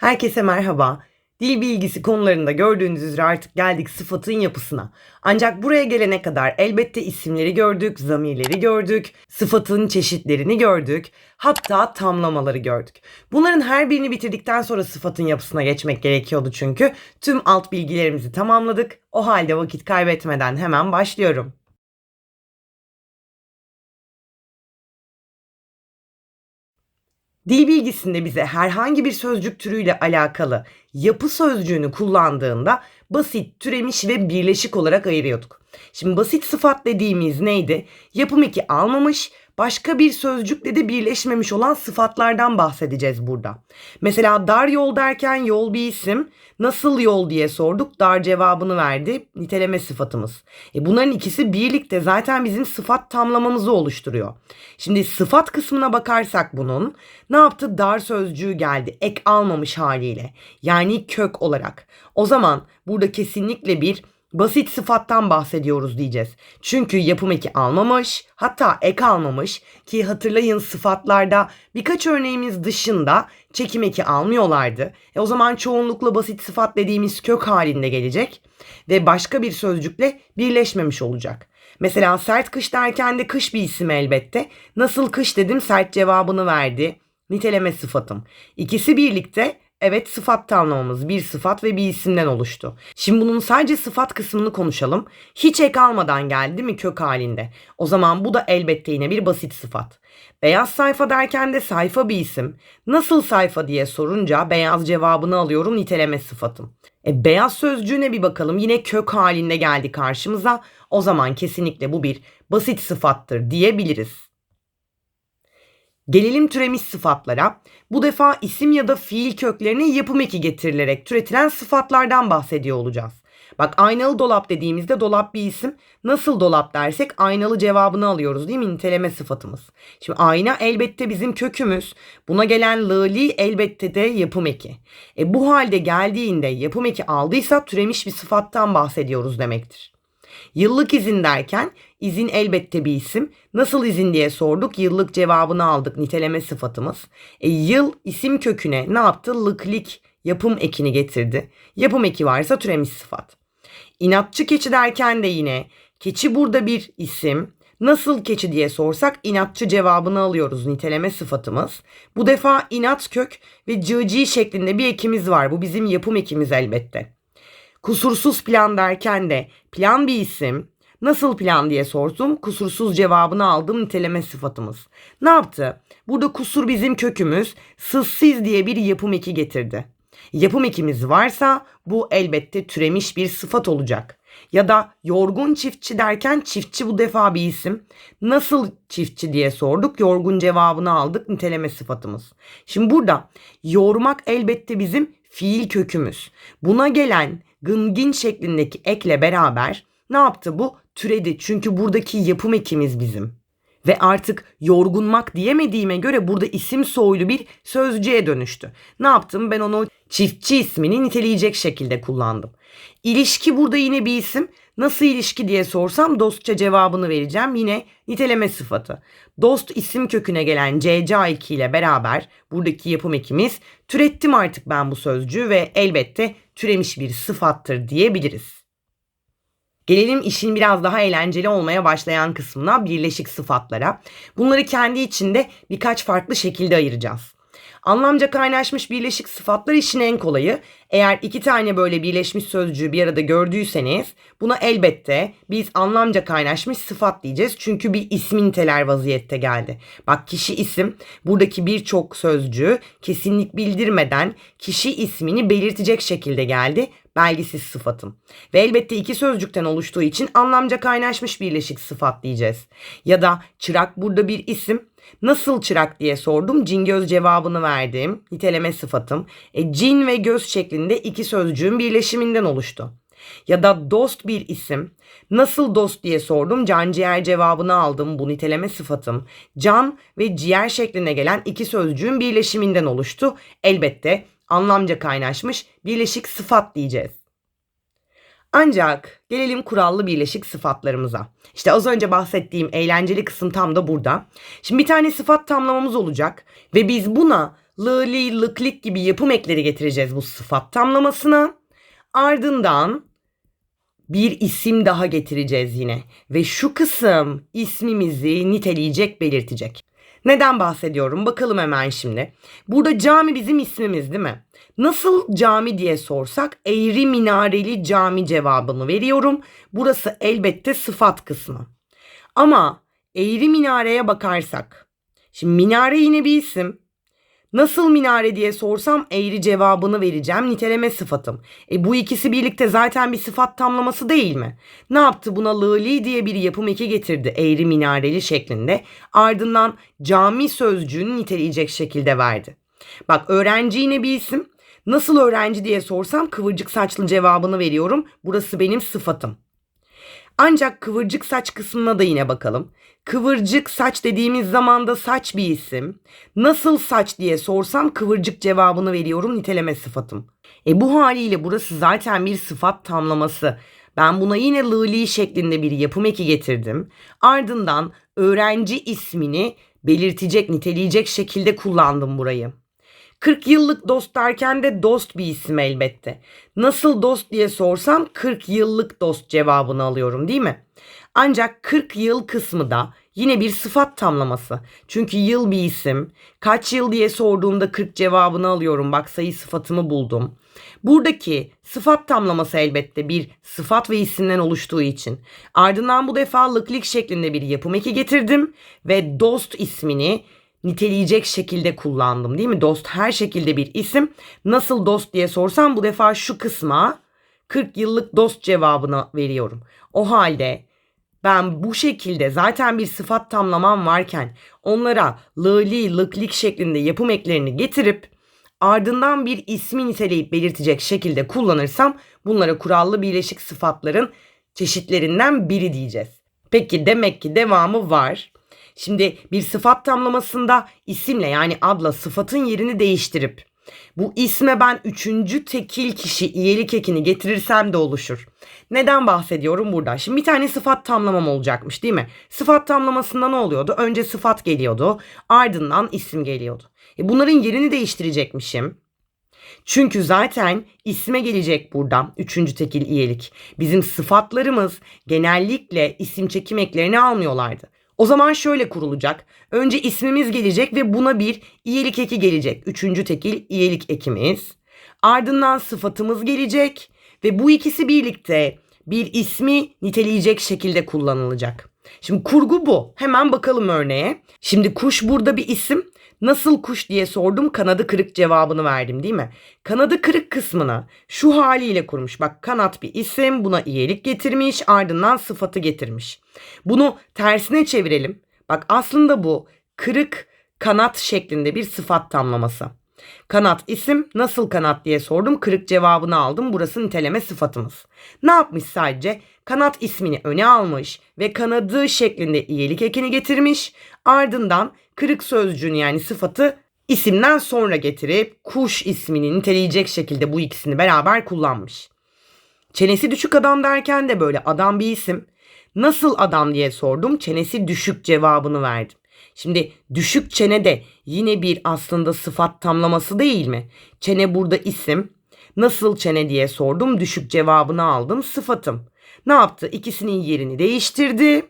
Herkese merhaba. Dil bilgisi konularında gördüğünüz üzere artık geldik sıfatın yapısına. Ancak buraya gelene kadar elbette isimleri gördük, zamirleri gördük, sıfatın çeşitlerini gördük, hatta tamlamaları gördük. Bunların her birini bitirdikten sonra sıfatın yapısına geçmek gerekiyordu çünkü. Tüm alt bilgilerimizi tamamladık. O halde vakit kaybetmeden hemen başlıyorum. Dil bilgisinde bize herhangi bir sözcük türüyle alakalı yapı sözcüğünü kullandığında basit, türemiş ve birleşik olarak ayırıyorduk. Şimdi basit sıfat dediğimiz neydi? Yapım eki almamış, başka bir sözcükle de birleşmemiş olan sıfatlardan bahsedeceğiz burada. Mesela dar yol derken yol bir isim. Nasıl yol diye sorduk. Dar cevabını verdi. Niteleme sıfatımız. E bunların ikisi birlikte zaten bizim sıfat tamlamamızı oluşturuyor. Şimdi sıfat kısmına bakarsak bunun ne yaptı? Dar sözcüğü geldi. Ek almamış haliyle. Yani kök olarak. O zaman burada kesinlikle bir basit sıfattan bahsediyoruz diyeceğiz. Çünkü yapım eki almamış, hatta ek almamış ki hatırlayın sıfatlarda birkaç örneğimiz dışında çekim eki almıyorlardı. E o zaman çoğunlukla basit sıfat dediğimiz kök halinde gelecek ve başka bir sözcükle birleşmemiş olacak. Mesela sert kış derken de kış bir isim elbette. Nasıl kış dedim sert cevabını verdi. Niteleme sıfatım. İkisi birlikte Evet sıfat tamlamamız bir sıfat ve bir isimden oluştu. Şimdi bunun sadece sıfat kısmını konuşalım. Hiç ek almadan geldi mi kök halinde? O zaman bu da elbette yine bir basit sıfat. Beyaz sayfa derken de sayfa bir isim. Nasıl sayfa diye sorunca beyaz cevabını alıyorum niteleme sıfatım. E, beyaz sözcüğüne bir bakalım. Yine kök halinde geldi karşımıza. O zaman kesinlikle bu bir basit sıfattır diyebiliriz. Gelelim türemiş sıfatlara. Bu defa isim ya da fiil köklerine yapım eki getirilerek türetilen sıfatlardan bahsediyor olacağız. Bak aynalı dolap dediğimizde dolap bir isim. Nasıl dolap dersek aynalı cevabını alıyoruz değil mi? Niteleme sıfatımız. Şimdi ayna elbette bizim kökümüz. Buna gelen lığli elbette de yapım eki. E bu halde geldiğinde yapım eki aldıysa türemiş bir sıfattan bahsediyoruz demektir. Yıllık izin derken izin elbette bir isim. Nasıl izin diye sorduk. Yıllık cevabını aldık niteleme sıfatımız. E, yıl isim köküne ne yaptı? Lıklik yapım ekini getirdi. Yapım eki varsa türemiş sıfat. İnatçı keçi derken de yine keçi burada bir isim. Nasıl keçi diye sorsak inatçı cevabını alıyoruz niteleme sıfatımız. Bu defa inat kök ve cıcı şeklinde bir ekimiz var. Bu bizim yapım ekimiz elbette. Kusursuz plan derken de plan bir isim. Nasıl plan diye sordum. Kusursuz cevabını aldım niteleme sıfatımız. Ne yaptı? Burada kusur bizim kökümüz. Sızsız diye bir yapım eki getirdi. Yapım ekimiz varsa bu elbette türemiş bir sıfat olacak. Ya da yorgun çiftçi derken çiftçi bu defa bir isim. Nasıl çiftçi diye sorduk. Yorgun cevabını aldık niteleme sıfatımız. Şimdi burada yormak elbette bizim fiil kökümüz. Buna gelen gıngin şeklindeki ekle beraber ne yaptı bu? Türedi. Çünkü buradaki yapım ekimiz bizim. Ve artık yorgunmak diyemediğime göre burada isim soylu bir sözcüğe dönüştü. Ne yaptım? Ben onu çiftçi ismini niteleyecek şekilde kullandım. İlişki burada yine bir isim. Nasıl ilişki diye sorsam dostça cevabını vereceğim. Yine niteleme sıfatı. Dost isim köküne gelen CC2 ile beraber buradaki yapım ekimiz türettim artık ben bu sözcüğü ve elbette türemiş bir sıfattır diyebiliriz. Gelelim işin biraz daha eğlenceli olmaya başlayan kısmına birleşik sıfatlara. Bunları kendi içinde birkaç farklı şekilde ayıracağız. Anlamca kaynaşmış birleşik sıfatlar işin en kolayı. Eğer iki tane böyle birleşmiş sözcüğü bir arada gördüyseniz buna elbette biz anlamca kaynaşmış sıfat diyeceğiz. Çünkü bir ismin niteler vaziyette geldi. Bak kişi isim buradaki birçok sözcüğü kesinlik bildirmeden kişi ismini belirtecek şekilde geldi belgisiz sıfatım. Ve elbette iki sözcükten oluştuğu için anlamca kaynaşmış birleşik sıfat diyeceğiz. Ya da çırak burada bir isim. Nasıl çırak diye sordum. Cin göz cevabını verdim. Niteleme sıfatım. E, cin ve göz şeklinde iki sözcüğün birleşiminden oluştu. Ya da dost bir isim. Nasıl dost diye sordum. Can ciğer cevabını aldım. Bu niteleme sıfatım. Can ve ciğer şeklinde gelen iki sözcüğün birleşiminden oluştu. Elbette anlamca kaynaşmış birleşik sıfat diyeceğiz. Ancak gelelim kurallı birleşik sıfatlarımıza. İşte az önce bahsettiğim eğlenceli kısım tam da burada. Şimdi bir tane sıfat tamlamamız olacak ve biz buna lı, li, lık, lik gibi yapım ekleri getireceğiz bu sıfat tamlamasına. Ardından bir isim daha getireceğiz yine. Ve şu kısım ismimizi niteleyecek, belirtecek. Neden bahsediyorum? Bakalım hemen şimdi. Burada cami bizim ismimiz değil mi? Nasıl cami diye sorsak eğri minareli cami cevabını veriyorum. Burası elbette sıfat kısmı. Ama eğri minareye bakarsak. Şimdi minare yine bir isim. Nasıl minare diye sorsam eğri cevabını vereceğim niteleme sıfatım. E bu ikisi birlikte zaten bir sıfat tamlaması değil mi? Ne yaptı buna lığli diye bir yapım eki getirdi eğri minareli şeklinde. Ardından cami sözcüğünü niteleyecek şekilde verdi. Bak öğrenci yine bir isim. Nasıl öğrenci diye sorsam kıvırcık saçlı cevabını veriyorum. Burası benim sıfatım. Ancak kıvırcık saç kısmına da yine bakalım. Kıvırcık saç dediğimiz zaman da saç bir isim. Nasıl saç diye sorsam kıvırcık cevabını veriyorum niteleme sıfatım. E bu haliyle burası zaten bir sıfat tamlaması. Ben buna yine lığli şeklinde bir yapım eki getirdim. Ardından öğrenci ismini belirtecek, niteleyecek şekilde kullandım burayı. 40 yıllık dost derken de dost bir isim elbette. Nasıl dost diye sorsam 40 yıllık dost cevabını alıyorum değil mi? Ancak 40 yıl kısmı da yine bir sıfat tamlaması. Çünkü yıl bir isim. Kaç yıl diye sorduğumda 40 cevabını alıyorum. Bak sayı sıfatımı buldum. Buradaki sıfat tamlaması elbette bir sıfat ve isimden oluştuğu için. Ardından bu defa lıklik şeklinde bir yapım eki getirdim ve dost ismini niteleyecek şekilde kullandım değil mi? Dost her şekilde bir isim. Nasıl dost diye sorsam bu defa şu kısma 40 yıllık dost cevabını veriyorum. O halde ben bu şekilde zaten bir sıfat tamlamam varken onlara lıli, lıklik şeklinde yapım eklerini getirip ardından bir ismi niteleyip belirtecek şekilde kullanırsam bunlara kurallı birleşik sıfatların çeşitlerinden biri diyeceğiz. Peki demek ki devamı var. Şimdi bir sıfat tamlamasında isimle yani adla sıfatın yerini değiştirip bu isme ben üçüncü tekil kişi iyelik ekini getirirsem de oluşur. Neden bahsediyorum burada? Şimdi bir tane sıfat tamlamam olacakmış değil mi? Sıfat tamlamasında ne oluyordu? Önce sıfat geliyordu ardından isim geliyordu. E bunların yerini değiştirecekmişim. Çünkü zaten isme gelecek buradan üçüncü tekil iyelik. Bizim sıfatlarımız genellikle isim çekim eklerini almıyorlardı. O zaman şöyle kurulacak. Önce ismimiz gelecek ve buna bir iyelik eki gelecek. Üçüncü tekil iyelik ekimiz. Ardından sıfatımız gelecek ve bu ikisi birlikte bir ismi niteleyecek şekilde kullanılacak. Şimdi kurgu bu. Hemen bakalım örneğe. Şimdi kuş burada bir isim. Nasıl kuş diye sordum kanadı kırık cevabını verdim değil mi? Kanadı kırık kısmına şu haliyle kurmuş. Bak kanat bir isim buna iyilik getirmiş ardından sıfatı getirmiş. Bunu tersine çevirelim. Bak aslında bu kırık kanat şeklinde bir sıfat tamlaması. Kanat isim nasıl kanat diye sordum. Kırık cevabını aldım. Burası niteleme sıfatımız. Ne yapmış sadece? Kanat ismini öne almış ve kanadı şeklinde iyilik ekini getirmiş. Ardından kırık sözcüğünü yani sıfatı isimden sonra getirip kuş ismini niteleyecek şekilde bu ikisini beraber kullanmış. Çenesi düşük adam derken de böyle adam bir isim. Nasıl adam diye sordum. Çenesi düşük cevabını verdim. Şimdi düşük çene de yine bir aslında sıfat tamlaması değil mi? Çene burada isim. Nasıl çene diye sordum. Düşük cevabını aldım. Sıfatım. Ne yaptı? İkisinin yerini değiştirdi.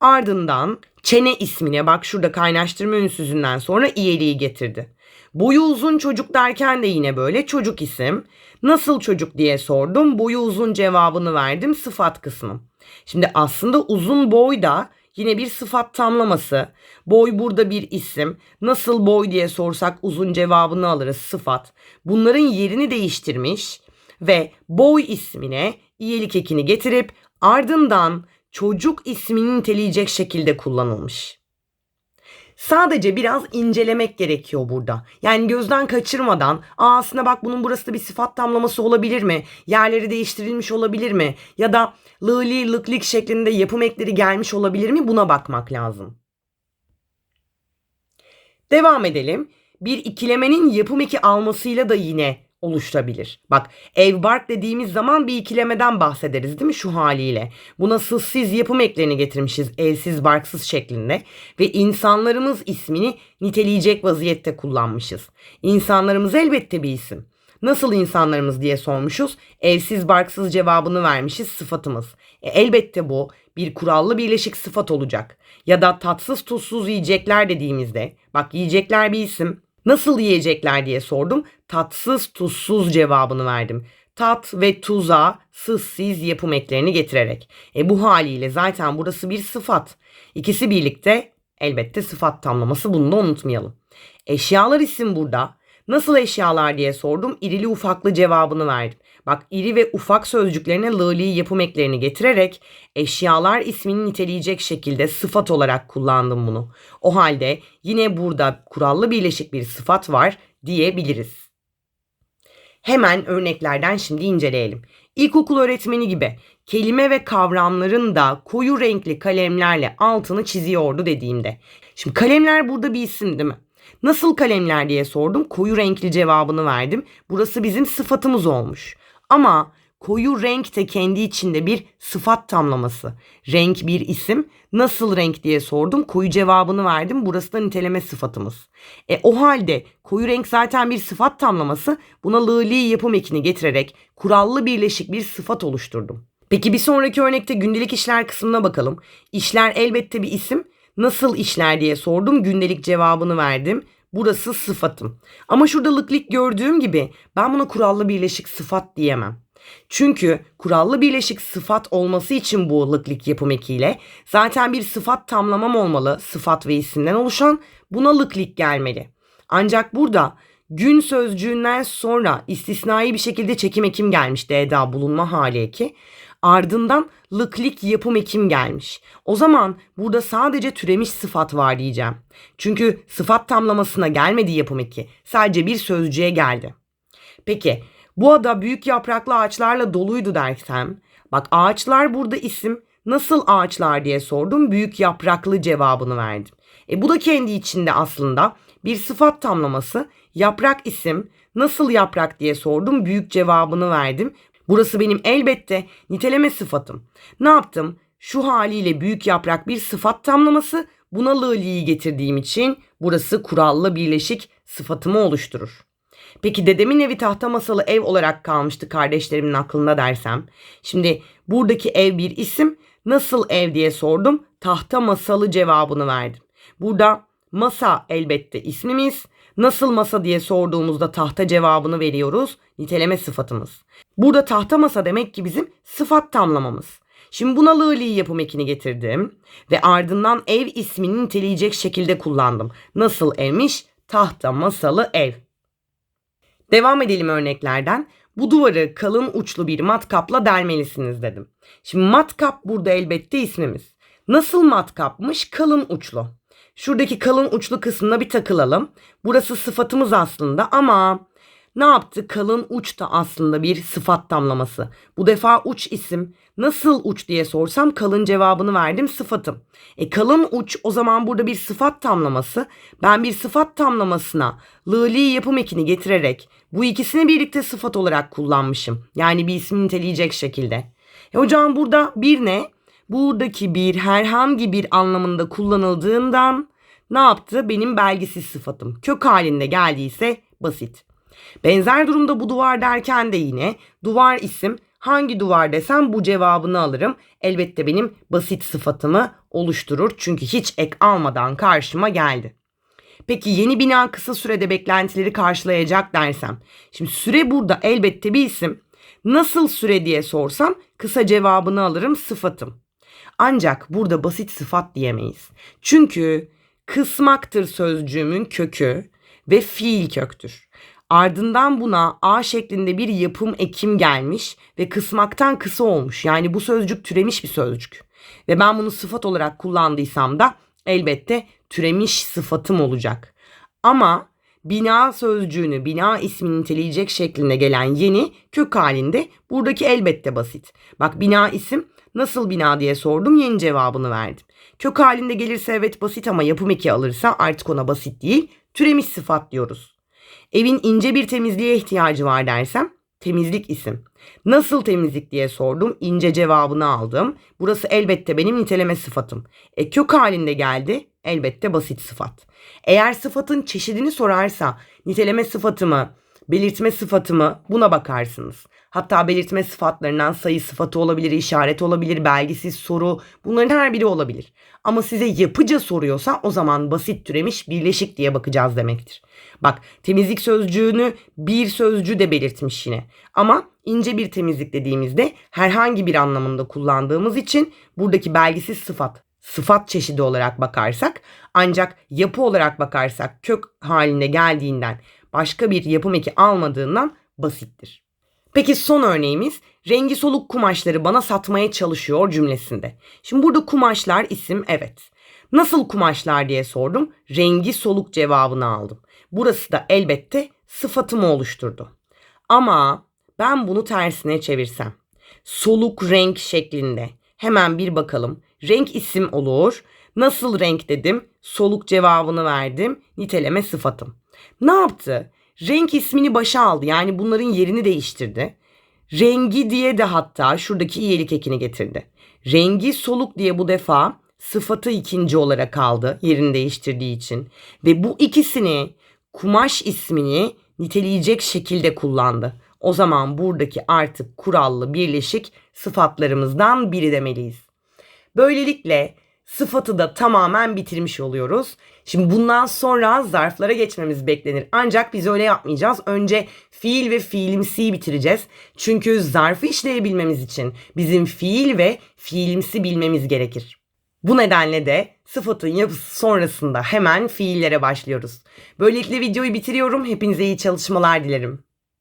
Ardından çene ismine bak şurada kaynaştırma ünsüzünden sonra iyeliği getirdi. Boyu uzun çocuk derken de yine böyle çocuk isim. Nasıl çocuk diye sordum. Boyu uzun cevabını verdim sıfat kısmı. Şimdi aslında uzun boy da yine bir sıfat tamlaması. Boy burada bir isim. Nasıl boy diye sorsak uzun cevabını alırız sıfat. Bunların yerini değiştirmiş ve boy ismine iyilik ekini getirip ardından çocuk ismini niteleyecek şekilde kullanılmış. Sadece biraz incelemek gerekiyor burada. Yani gözden kaçırmadan Aa, aslında bak bunun burası da bir sıfat tamlaması olabilir mi? Yerleri değiştirilmiş olabilir mi? Ya da lıli lıklik şeklinde yapım ekleri gelmiş olabilir mi? Buna bakmak lazım. Devam edelim. Bir ikilemenin yapım eki almasıyla da yine oluşturabilir. Bak ev bark dediğimiz zaman bir ikilemeden bahsederiz değil mi şu haliyle? Buna sızsız yapım eklerini getirmişiz evsiz barksız şeklinde ve insanlarımız ismini niteleyecek vaziyette kullanmışız. İnsanlarımız elbette bir isim. Nasıl insanlarımız diye sormuşuz. Evsiz barksız cevabını vermişiz sıfatımız. E, elbette bu bir kurallı birleşik sıfat olacak. Ya da tatsız tuzsuz yiyecekler dediğimizde bak yiyecekler bir isim. Nasıl yiyecekler diye sordum. Tatsız tuzsuz cevabını verdim. Tat ve tuza sızsız yapım eklerini getirerek. E bu haliyle zaten burası bir sıfat. İkisi birlikte elbette sıfat tamlaması bunu da unutmayalım. Eşyalar isim burada. Nasıl eşyalar diye sordum. İrili ufaklı cevabını verdim. Bak iri ve ufak sözcüklerine lığli yapım eklerini getirerek eşyalar ismini niteleyecek şekilde sıfat olarak kullandım bunu. O halde yine burada kurallı birleşik bir sıfat var diyebiliriz. Hemen örneklerden şimdi inceleyelim. İlkokul öğretmeni gibi kelime ve kavramların da koyu renkli kalemlerle altını çiziyordu dediğimde. Şimdi kalemler burada bir isim değil mi? Nasıl kalemler diye sordum. Koyu renkli cevabını verdim. Burası bizim sıfatımız olmuş. Ama koyu renk de kendi içinde bir sıfat tamlaması. Renk bir isim. Nasıl renk diye sordum. Koyu cevabını verdim. Burası da niteleme sıfatımız. E o halde koyu renk zaten bir sıfat tamlaması. Buna lığli yapım ekini getirerek kurallı birleşik bir sıfat oluşturdum. Peki bir sonraki örnekte gündelik işler kısmına bakalım. İşler elbette bir isim. Nasıl işler diye sordum. Gündelik cevabını verdim. Burası sıfatım. Ama şurada lıklik gördüğüm gibi ben buna kurallı birleşik sıfat diyemem. Çünkü kurallı birleşik sıfat olması için bu lıklik yapım ekiyle zaten bir sıfat tamlamam olmalı. Sıfat ve isimden oluşan buna lıklik gelmeli. Ancak burada gün sözcüğünden sonra istisnai bir şekilde çekim ekim gelmişti eda bulunma hali eki. Ardından lıklik yapım ekim gelmiş. O zaman burada sadece türemiş sıfat var diyeceğim. Çünkü sıfat tamlamasına gelmedi yapım eki. Sadece bir sözcüğe geldi. Peki bu ada büyük yapraklı ağaçlarla doluydu dersem. Bak ağaçlar burada isim. Nasıl ağaçlar diye sordum. Büyük yapraklı cevabını verdim. E bu da kendi içinde aslında bir sıfat tamlaması. Yaprak isim. Nasıl yaprak diye sordum. Büyük cevabını verdim. Burası benim elbette niteleme sıfatım. Ne yaptım? Şu haliyle büyük yaprak bir sıfat tamlaması. Buna lığliyi getirdiğim için burası kurallı birleşik sıfatımı oluşturur. Peki dedemin evi tahta masalı ev olarak kalmıştı kardeşlerimin aklında dersem. Şimdi buradaki ev bir isim. Nasıl ev diye sordum. Tahta masalı cevabını verdim. Burada masa elbette ismimiz. Nasıl masa diye sorduğumuzda tahta cevabını veriyoruz. Niteleme sıfatımız. Burada tahta masa demek ki bizim sıfat tamlamamız. Şimdi buna lığli yapım ekini getirdim ve ardından ev ismini niteleyecek şekilde kullandım. Nasıl evmiş? Tahta masalı ev. Devam edelim örneklerden. Bu duvarı kalın uçlu bir matkapla delmelisiniz dedim. Şimdi matkap burada elbette ismimiz. Nasıl matkapmış? Kalın uçlu. Şuradaki kalın uçlu kısmına bir takılalım. Burası sıfatımız aslında ama ne yaptı? Kalın uç da aslında bir sıfat tamlaması. Bu defa uç isim. Nasıl uç diye sorsam kalın cevabını verdim sıfatım. E kalın uç o zaman burada bir sıfat tamlaması. Ben bir sıfat tamlamasına lığli yapım ekini getirerek bu ikisini birlikte sıfat olarak kullanmışım. Yani bir ismi niteleyecek şekilde. E hocam burada bir ne? Buradaki bir herhangi bir anlamında kullanıldığından ne yaptı? Benim belgisiz sıfatım. Kök halinde geldiyse basit. Benzer durumda bu duvar derken de yine duvar isim hangi duvar desem bu cevabını alırım. Elbette benim basit sıfatımı oluşturur. Çünkü hiç ek almadan karşıma geldi. Peki yeni bina kısa sürede beklentileri karşılayacak dersem. Şimdi süre burada elbette bir isim. Nasıl süre diye sorsam kısa cevabını alırım sıfatım. Ancak burada basit sıfat diyemeyiz. Çünkü kısmaktır sözcüğümün kökü ve fiil köktür. Ardından buna A şeklinde bir yapım ekim gelmiş ve kısmaktan kısa olmuş. Yani bu sözcük türemiş bir sözcük. Ve ben bunu sıfat olarak kullandıysam da elbette türemiş sıfatım olacak. Ama bina sözcüğünü, bina ismini niteleyecek şeklinde gelen yeni kök halinde buradaki elbette basit. Bak bina isim nasıl bina diye sordum yeni cevabını verdim. Kök halinde gelirse evet basit ama yapım eki alırsa artık ona basit değil türemiş sıfat diyoruz. Evin ince bir temizliğe ihtiyacı var dersem temizlik isim. Nasıl temizlik diye sordum. ince cevabını aldım. Burası elbette benim niteleme sıfatım. E kök halinde geldi. Elbette basit sıfat. Eğer sıfatın çeşidini sorarsa niteleme sıfatı mı, belirtme sıfatı mı buna bakarsınız. Hatta belirtme sıfatlarından sayı sıfatı olabilir, işaret olabilir, belgisiz soru bunların her biri olabilir. Ama size yapıca soruyorsa o zaman basit türemiş birleşik diye bakacağız demektir. Bak temizlik sözcüğünü bir sözcü de belirtmiş yine. Ama ince bir temizlik dediğimizde herhangi bir anlamında kullandığımız için buradaki belgisiz sıfat sıfat çeşidi olarak bakarsak ancak yapı olarak bakarsak kök halinde geldiğinden başka bir yapım eki almadığından basittir. Peki son örneğimiz rengi soluk kumaşları bana satmaya çalışıyor cümlesinde. Şimdi burada kumaşlar isim evet. Nasıl kumaşlar diye sordum. Rengi soluk cevabını aldım. Burası da elbette sıfatımı oluşturdu. Ama ben bunu tersine çevirsem. Soluk renk şeklinde. Hemen bir bakalım. Renk isim olur. Nasıl renk dedim. Soluk cevabını verdim. Niteleme sıfatım. Ne yaptı? Renk ismini başa aldı. Yani bunların yerini değiştirdi. Rengi diye de hatta şuradaki iyilik ekini getirdi. Rengi soluk diye bu defa sıfatı ikinci olarak aldı yerini değiştirdiği için. Ve bu ikisini kumaş ismini niteleyecek şekilde kullandı. O zaman buradaki artık kurallı birleşik sıfatlarımızdan biri demeliyiz. Böylelikle sıfatı da tamamen bitirmiş oluyoruz. Şimdi bundan sonra zarflara geçmemiz beklenir. Ancak biz öyle yapmayacağız. Önce fiil ve fiilimsiyi bitireceğiz. Çünkü zarfı işleyebilmemiz için bizim fiil ve fiilimsi bilmemiz gerekir. Bu nedenle de sıfatın yapısı sonrasında hemen fiillere başlıyoruz. Böylelikle videoyu bitiriyorum. Hepinize iyi çalışmalar dilerim.